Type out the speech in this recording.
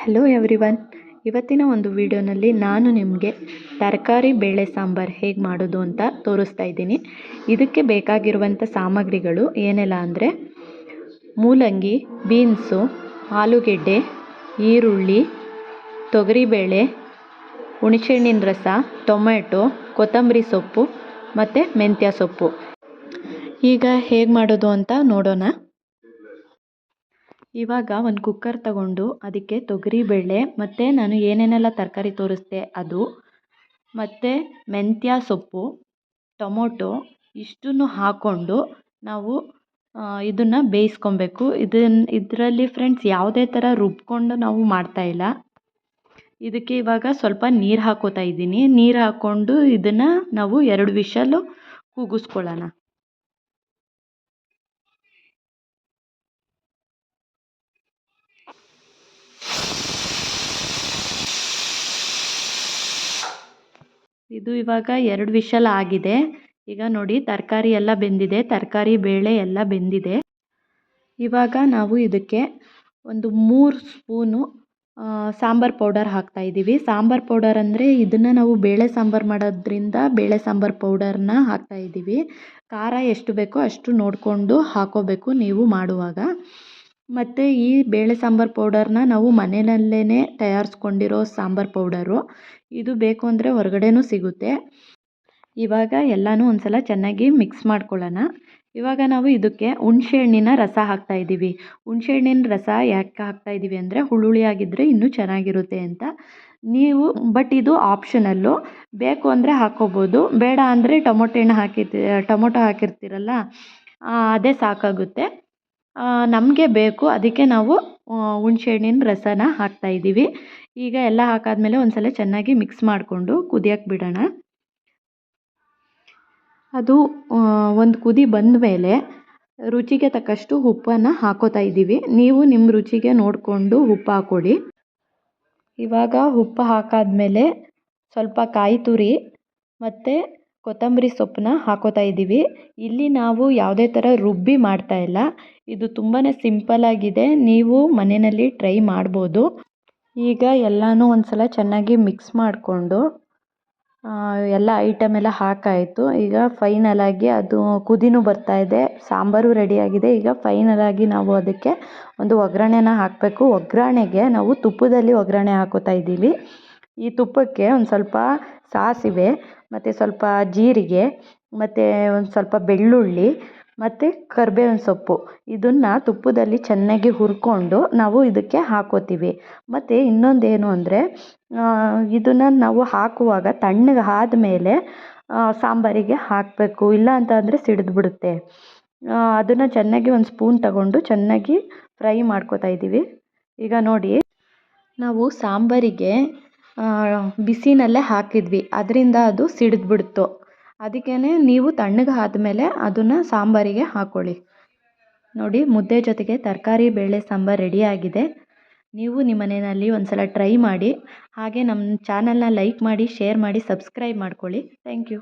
Hello everyone ಇವತ್ತಿನ ಒಂದು ವಿಡಿಯೋನಲ್ಲಿ ನಾನು ನಿಮಗೆ ತರಕಾರಿ ಬೇಳೆ ಸಾಂಬಾರು ಹೇಗೆ ಮಾಡೋದು ಅಂತ ತೋರಿಸ್ತಾ ಇದ್ದೀನಿ. ಇದಕ್ಕೆ ಬೇಕಾಗಿರುವಂಥ ಸಾಮಗ್ರಿಗಳು ಏನೆಲ್ಲ ಅಂದರೆ ಮೂಲಂಗಿ, ಬೀನ್ಸು, ಆಲೂಗೆಡ್ಡೆ, ಈರುಳ್ಳಿ, ತೊಗರಿಬೇಳೆ, ಹುಣಸೆಹಣ್ಣಿನ ರಸ ಟೊಮೆಟೊ ಕೊತ್ತಂಬರಿ ಸೊಪ್ಪು ಮತ್ತು ಮೆಂತ್ಯ ಸೊಪ್ಪು. ಈಗ ಹೇಗೆ ಮಾಡೋದು ಅಂತ ನೋಡೋಣ. ಇವಾಗ ಒಂದು ಕುಕ್ಕರ್ ತಗೊಂಡು ಅದಕ್ಕೆ ತೊಗರಿಬೇಳೆ ಮತ್ತು ನಾನು ಏನೇನೆಲ್ಲ ತರಕಾರಿ ತೋರಿಸ್ದೆ ಅದು, ಮತ್ತು ಮೆಂತ್ಯ ಸೊಪ್ಪು, ಟೊಮೊಟೊ ಇಷ್ಟನ್ನು ಹಾಕ್ಕೊಂಡು ನಾವು ಇದನ್ನು ಬೇಯಿಸ್ಕೊಬೇಕು. ಇದನ್ನು ಇದರಲ್ಲಿ ಫ್ರೆಂಡ್ಸ್ ಯಾವುದೇ ಥರ ರುಬ್ಕೊಂಡು ನಾವು ಮಾಡ್ತಾಯಿಲ್ಲ ಇದಕ್ಕೆ ಇವಾಗ ಸ್ವಲ್ಪ ನೀರು ಹಾಕೋತಾ ಇದ್ದೀನಿ. ನೀರು ಹಾಕ್ಕೊಂಡು ಇದನ್ನು ನಾವು ಎರಡು ವಿಷಲು ಕೂಗಿಸ್ಕೊಳ್ಳೋಣ. ಇದು ಇವಾಗ ಎರಡು ವಿಶಲ್ ಆಗಿದೆ. ಈಗ ನೋಡಿ, ತರಕಾರಿ ಎಲ್ಲ ಬೆಂದಿದೆ. ತರಕಾರಿ ಬೇಳೆ ಎಲ್ಲ ಬೆಂದಿದೆ. ಇವಾಗ ನಾವು ಇದಕ್ಕೆ ಒಂದು ಮೂರು ಸ್ಪೂನು ಸಾಂಬಾರು ಪೌಡರ್ ಹಾಕ್ತಾ ಇದ್ದೀವಿ. ಸಾಂಬಾರು ಪೌಡರ್ ಅಂದರೆ ಇದನ್ನು ನಾವು ಬೇಳೆ ಸಾಂಬಾರು ಮಾಡೋದ್ರಿಂದ ಬೇಳೆ ಸಾಂಬಾರು ಪೌಡರ್ನ ಹಾಕ್ತಾ ಇದ್ದೀವಿ. ಖಾರ ಎಷ್ಟು ಬೇಕೋ ಅಷ್ಟು ನೋಡಿಕೊಂಡು ಹಾಕ್ಕೋಬೇಕು ನೀವು ಮಾಡುವಾಗ. ಮತ್ತು ಈ ಬೇಳೆ ಸಾಂಬಾರು ಪೌಡರ್ನ ನಾವು ಮನೆಯಲ್ಲೇ ತಯಾರಿಸ್ಕೊಂಡಿರೋ ಸಾಂಬಾರು ಪೌಡರು. ಇದು ಬೇಕು ಅಂದರೆ ಹೊರಗಡೆನೂ ಸಿಗುತ್ತೆ. ಇವಾಗ ಎಲ್ಲನೂ ಒಂದು ಸಲ ಚೆನ್ನಾಗಿ ಮಿಕ್ಸ್ ಮಾಡ್ಕೊಳ್ಳೋಣ. ಇವಾಗ ನಾವು ಇದಕ್ಕೆ ಹುಣಸೆಹಣ್ಣಿನ ರಸ ಹಾಕ್ತಾ ಇದ್ದೀವಿ. ಹುಣಸೆಹಣ್ಣಿನ ರಸ ಯಾಕೆ ಹಾಕ್ತಾ ಇದ್ದೀವಿ ಅಂದರೆ ಹುಳುಳಿ ಆಗಿದ್ದರೆ ಇನ್ನೂ ಚೆನ್ನಾಗಿರುತ್ತೆ ಅಂತ. ನೀವು ಬಟ್ ಇದು ಆಪ್ಷನಲ್ಲು ಬೇಕು ಅಂದರೆ ಹಾಕ್ಕೋಬೋದು. ಬೇಡ ಅಂದರೆ ಟೊಮೊಟೊ ಹಣ್ಣು ಹಾಕಿರ್ತಿ, ಟೊಮೊಟೊ ಹಾಕಿರ್ತೀರಲ್ಲ ಅದೇ ಸಾಕಾಗುತ್ತೆ. ನಮಗೆ ಬೇಕು. ಅದಕ್ಕೆ ನಾವು ಹುಣ್ಸೆ ಹಣ್ಣಿನ ರಸನ ಹಾಕ್ತಾ ಇದ್ದೀವಿ ಈಗ ಎಲ್ಲ ಹಾಕಾದ್ಮೇಲೆ ಒಂದ್ಸಲ ಚೆನ್ನಾಗಿ ಮಿಕ್ಸ್ ಮಾಡಿಕೊಂಡು ಕುದಿಯಕ್ಕೆ ಬಿಡೋಣ. ಅದು ಒಂದು ಕುದಿ ಬಂದ ಮೇಲೆ ರುಚಿಗೆ ತಕ್ಕಷ್ಟು ಉಪ್ಪನ್ನು ಹಾಕೋತಾ ಇದ್ದೀವಿ ನೀವು ನಿಮ್ಮ ರುಚಿಗೆ ನೋಡಿಕೊಂಡು ಉಪ್ಪು ಹಾಕ್ಕೊಡಿ ಇವಾಗ ಉಪ್ಪು ಹಾಕಾದ್ಮೇಲೆ ಸ್ವಲ್ಪ ಕಾಯಿ ತುರಿ ಮತ್ತು ಕೊತ್ತಂಬರಿ ಸೊಪ್ಪನ್ನ ಹಾಕೋತಾ ಇದ್ದೀವಿ. ಇಲ್ಲಿ ನಾವು ಯಾವುದೇ ಥರ ರುಬ್ಬಿ ಮಾಡ್ತಾ ಇಲ್ಲ. ಇದು ತುಂಬಾ ಸಿಂಪಲ್ಲಾಗಿದೆ ನೀವು ಮನೆಯಲ್ಲಿ ಟ್ರೈ ಮಾಡ್ಬೋದು. ಈಗ ಎಲ್ಲನೂ ಒಂದು ಸಲ ಚೆನ್ನಾಗಿ ಮಿಕ್ಸ್ ಮಾಡಿಕೊಂಡು ಎಲ್ಲ ಐಟಮ್ ಎಲ್ಲ ಹಾಕಾಯಿತು. ಈಗ ಫೈನಲಾಗಿ ಅದು ಕುದಿನೂ ಬರ್ತಾ ಇದೆ. ಸಾಂಬಾರು ರೆಡಿಯಾಗಿದೆ ಈಗ ಫೈನಲಾಗಿ ನಾವು ಅದಕ್ಕೆ ಒಂದು ಒಗ್ಗರಣೆನ ಹಾಕಬೇಕು. ಒಗ್ಗರಣೆಗೆ ನಾವು ತುಪ್ಪದಲ್ಲಿ ಒಗ್ಗರಣೆ ಹಾಕೋತಾ ಇದ್ದೀವಿ. ಈ ತುಪ್ಪಕ್ಕೆ ಒಂದು ಸ್ವಲ್ಪ ಸಾಸಿವೆ, ಮತ್ತು ಸ್ವಲ್ಪ ಜೀರಿಗೆ, ಮತ್ತು ಒಂದು ಸ್ವಲ್ಪ ಬೆಳ್ಳುಳ್ಳಿ, ಮತ್ತು ಕರ್ಬೇವಿನ ಸೊಪ್ಪು. ಇದನ್ನು ತುಪ್ಪದಲ್ಲಿ ಚೆನ್ನಾಗಿ ಹುರ್ಕೊಂಡು ನಾವು ಇದಕ್ಕೆ ಹಾಕೋತೀವಿ. ಮತ್ತು ಇನ್ನೊಂದೇನು ಅಂದರೆ ಇದನ್ನು ನಾವು ಹಾಕುವಾಗ ತಣ್ಣಗೆ ಆದ್ಮೇಲೆ ಸಾಂಬಾರಿಗೆ ಹಾಕಬೇಕು. ಇಲ್ಲ ಅಂತ ಅಂದರೆ ಸಿಡಿದ್ಬಿಡುತ್ತೆ ಅದನ್ನು ಚೆನ್ನಾಗಿ ಒಂದು ಸ್ಪೂನ್ ತಗೊಂಡು ಚೆನ್ನಾಗಿ ಫ್ರೈ ಮಾಡ್ಕೋತಾ ಇದ್ದೀವಿ ಈಗ ನೋಡಿ, ನಾವು ಸಾಂಬಾರಿಗೆ ಬಿಸಿನಲ್ಲೇ ಹಾಕಿದ್ವಿ. ಅದರಿಂದ ಅದು ಸಿಡಿದ್ಬಿಡ್ತು. ಅದಕ್ಕೇ ನೀವು ತಣ್ಣಗೆ ಆದಮೇಲೆ ಅದನ್ನು ಸಾಂಬಾರಿಗೆ ಹಾಕ್ಕೊಳ್ಳಿ ನೋಡಿ, ಮುದ್ದೆ ಜೊತೆಗೆ ತರಕಾರಿ, ಬೇಳೆ, ಸಾಂಬಾರು ರೆಡಿಯಾಗಿದೆ. ನೀವು ನಿಮ್ಮ ಮನೆಯಲ್ಲಿ ಒಂದು ಸಲ ಟ್ರೈ ಮಾಡಿ. ಹಾಗೆ ನಮ್ಮ ಚಾನಲ್ನ ಲೈಕ್ ಮಾಡಿ, ಶೇರ್ ಮಾಡಿ, ಸಬ್ಸ್ಕ್ರೈಬ್ ಮಾಡ್ಕೊಳ್ಳಿ. Thank you.